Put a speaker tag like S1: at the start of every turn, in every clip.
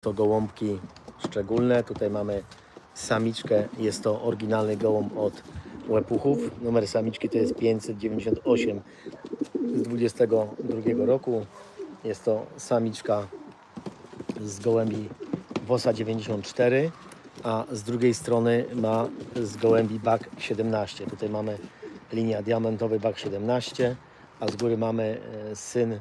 S1: to gołąbki szczególne. Tutaj mamy samiczkę. Jest to oryginalny gołąb od Łepuchów. Numer samiczki to jest 598 z 22 roku. Jest to samiczka z gołębi WOSA 94, a z drugiej strony ma z gołębi BAK 17. Tutaj mamy linia diamentowy BAK 17, a z góry mamy e, syn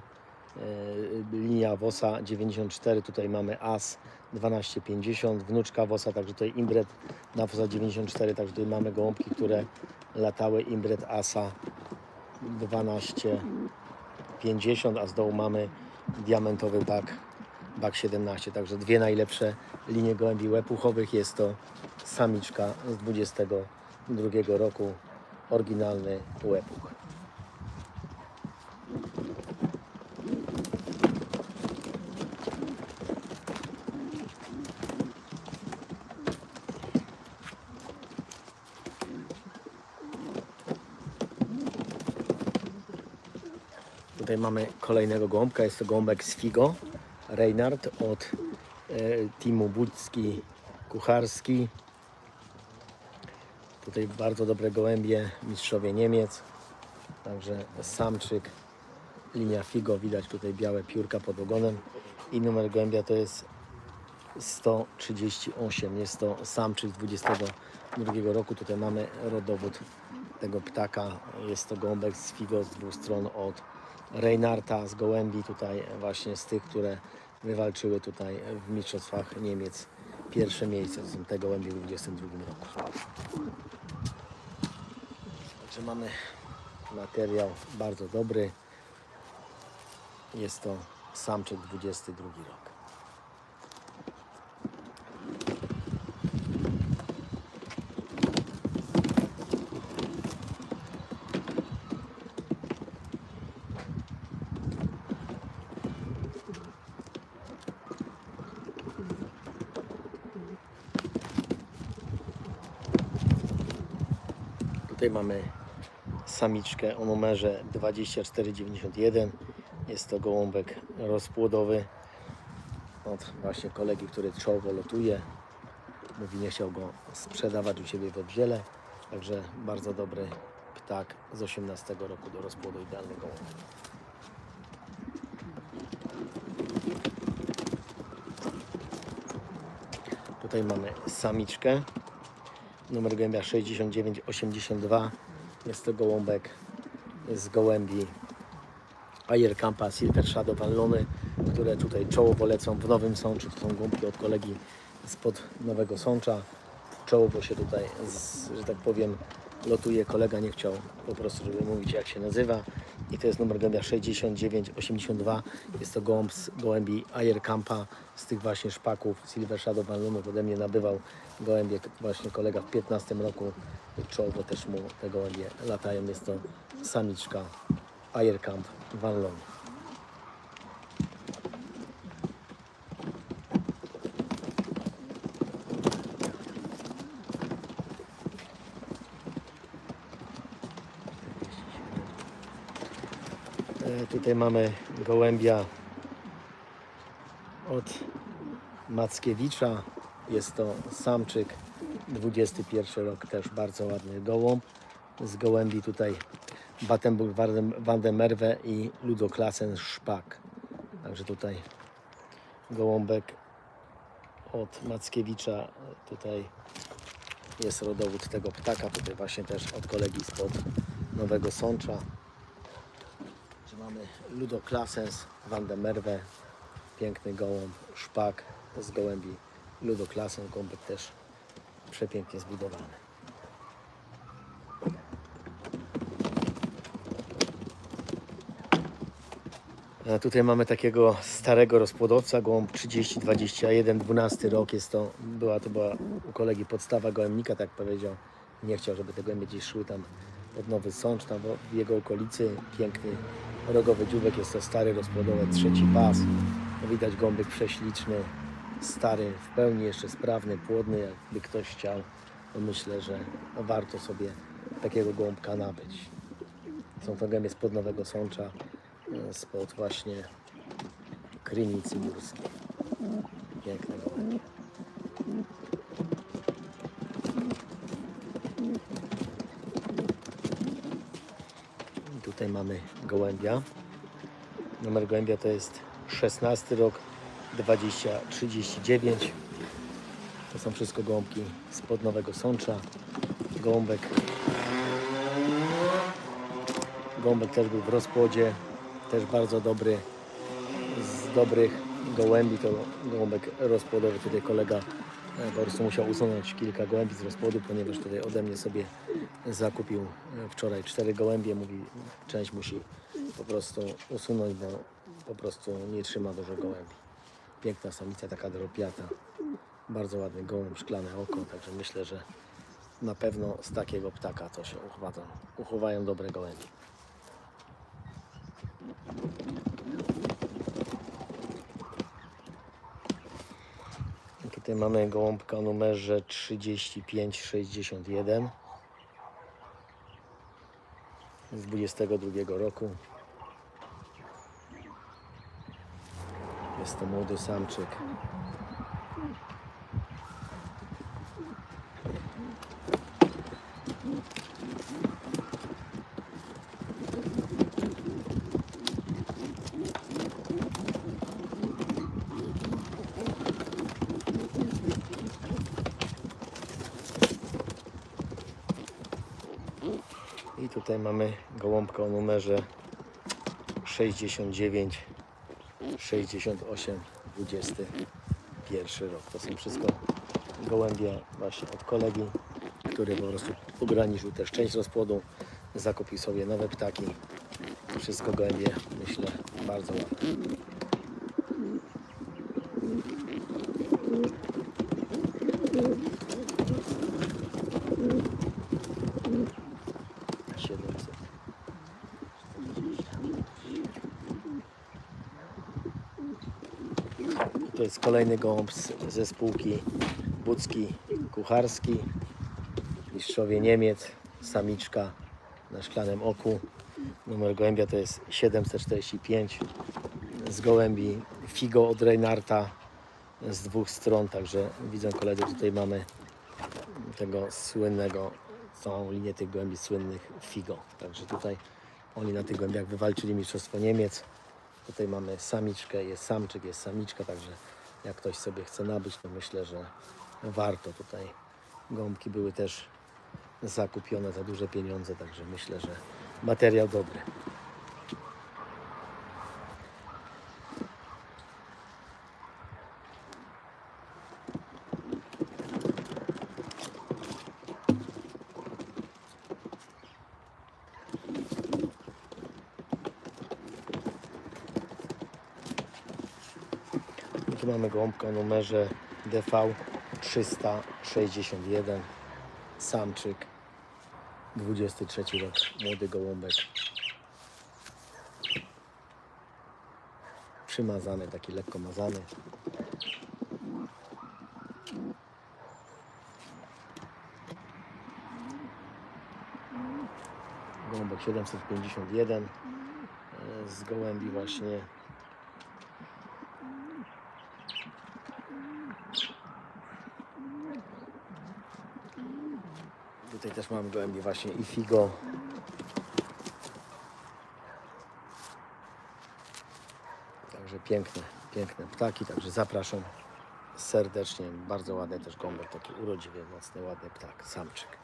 S1: linia WOSA 94, tutaj mamy AS 1250, wnuczka WOSA, także tutaj imbret na WOSA 94, także tutaj mamy gołąbki, które latały. Imbret ASA 1250, a z dołu mamy diamentowy bak, bak 17, także dwie najlepsze linie gołębi łepuchowych, jest to samiczka z 22 roku, oryginalny łepuch. Tutaj mamy kolejnego gołąbka, jest to gołąbek z Figo, Reinhardt od e, teamu Budzki Kucharski. Tutaj bardzo dobre gołębie, mistrzowie Niemiec. Także samczyk, linia Figo, widać tutaj białe piórka pod ogonem. I numer gołębia to jest 138. Jest to samczyk z 22 roku. Tutaj mamy rodowód tego ptaka. Jest to gołąbek z Figo z dwóch stron od Reinharta z gołębi tutaj właśnie z tych, które wywalczyły tutaj w mistrzostwach Niemiec pierwsze miejsce. To są te gołębie w 22 roku. Także mamy materiał bardzo dobry. Jest to samczyk 22 rok. Tutaj mamy samiczkę o numerze 2491. Jest to gołąbek rozpłodowy od właśnie kolegi, który czołowo lotuje. Mówi, nie chciał go sprzedawać u siebie we wziele. Także bardzo dobry ptak z 18 roku do rozpłodu, idealny gołąb. Tutaj mamy samiczkę numer gołębia 6982. Jest to gołąbek z gołębi Ajerkampa Silver Shadow Wallony, które tutaj czołowo lecą w Nowym Sączu. To są gąbki od kolegi spod Nowego Sącza. Czołowo się tutaj, z, że tak powiem, lotuje. Kolega nie chciał po prostu, żeby mówić jak się nazywa. I to jest numer gołębia 6982. Jest to gołąb z gołębi Ajerkampa, z tych właśnie szpaków Silver Shadow Wallonów. Ode mnie nabywał gołębie właśnie kolega w 15 roku. Czołowo też mu te gołębie latają. Jest to samiczka Ajerkamp Wallon. E, Tutaj mamy gołębia od Mackiewicza. Jest to samczyk, 21 rok, też bardzo ładny gołąb. Z gołębi tutaj Battenburg van der Merwe i Ludoklassen Szpak. Także tutaj gołąbek od Mackiewicza. Tutaj jest rodowód tego ptaka. Tutaj właśnie też od kolegi spod Nowego Sącza. Mamy Ludoklasens van der Merwe, piękny gołąb, szpak z gołębi Ludoklasen, gąbek też przepięknie zbudowany. A tutaj mamy takiego starego rozpłodowca, gołąb 3021, 12 rok jest to, była to była u kolegi podstawa gołębnika, tak powiedział. Nie chciał, żeby te gołębie gdzieś szły tam pod Nowy Sącz, tam w jego okolicy. Piękny rogowy dziubek, jest to stary rozpłodowiec, trzeci pas. No widać gąbek prześliczny, stary, w pełni jeszcze sprawny, płodny, jakby ktoś chciał. To myślę, że warto sobie takiego gołąbka nabyć. Są to gębie spod Nowego Sącza, e, spod właśnie Krynicy Górskiej. Piękne gołębie. Tutaj mamy gołębia. Numer gołębia to jest 16 rok 2039. To są wszystko gołąbki spod Nowego Sącza. Gołąbek. Gołąbek też był w rozpłodzie. Też bardzo dobry. Z dobrych gołębi to gołąbek rozpłodowy. Tutaj kolega e, po prostu musiał usunąć kilka gołębi z rozpłodu, ponieważ tutaj ode mnie sobie zakupił e, wczoraj cztery gołębie. Mówi, część musi po prostu usunąć, bo po prostu nie trzyma dużo gołębi. Piękna samica, taka dropiata. Bardzo ładny gołąb, szklane oko, także myślę, że na pewno z takiego ptaka to się uchowają, uchowają dobre gołębie. Mamy gołąbka numerze 3561 z 22 roku. Jest to młody samczyk. I tutaj mamy gołąbka o numerze 69 68 21 rok. To są wszystko gołębie właśnie od kolegi, który po prostu ograniczył też część rozpłodu, zakupił sobie nowe ptaki. Wszystko gołębie, myślę, bardzo ładne. Siedemset. To jest kolejny gołąb ze spółki Budzki Kucharski. Mistrzowie Niemiec, samiczka na szklanym oku. Numer gołębia to jest 745. Z gołębi Figo od Reinarta z dwóch stron, także widzą koledzy, tutaj mamy tego słynnego, całą linię tych gołębi słynnych Figo. Także tutaj oni na tych gołębiach wywalczyli Mistrzostwo Niemiec. Tutaj mamy samiczkę, jest samczyk, jest samiczka, także jak ktoś sobie chce nabyć, to myślę, że warto tutaj. Gąbki były też zakupione za duże pieniądze, także myślę, że materiał dobry. Mamy gołąbka o numerze DV 361, samczyk, 23 rok, młody gołąbek. Przymazany, taki lekko mazany. Gołąbek 751 e, z gołębi właśnie Tutaj też mamy gołębie właśnie i figo. Także piękne, piękne ptaki, także zapraszam serdecznie. Bardzo ładny też gąbek, taki urodziwy, mocny, ładny ptak, samczyk.